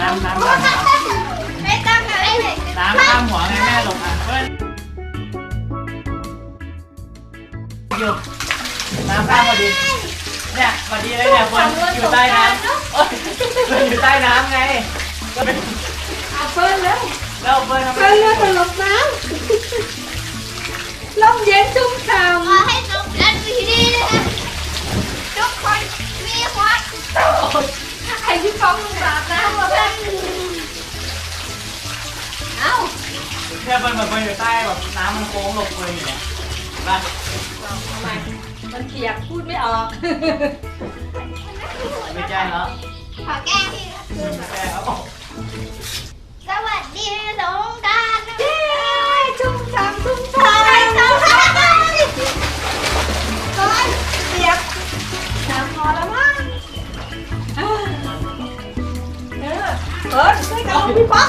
น้ำน้ำก่อนไม่ต้องอะไรเลยน้ำข้ามหัวไงแม่ลงอะเพื่อนอยู่น้ำข้ามพอดี เนี่ยพอดีเลยเนี่ยคนอยู่ใต้น้ำโอ๊ยคนอยู่ใต้น้ำไงก็เป็นเอาเฟิร์นแล้วแล้วเพื่อนทำไมเฟิร์นเลือดตลบน้ำลมเย็นชุ่มฉ่ขอให้ทุกท่านมีดีนะคะทุกคนมีความำไอ้ ที่ฟ้องลงสาดน้ำมาเพื่อนเอ้าแค่เพื่อนแบบเพื่อนอยู่ใต้แบบน้ำมันโค้งหลบเลยอยู่เนี่ยมาทำไมมันเขียกพูดไม่ออกไม่แจ้งแล้วขอแก้ที่ไม่แจ้งแล้วส เออช่วยกันพี่ป๊อก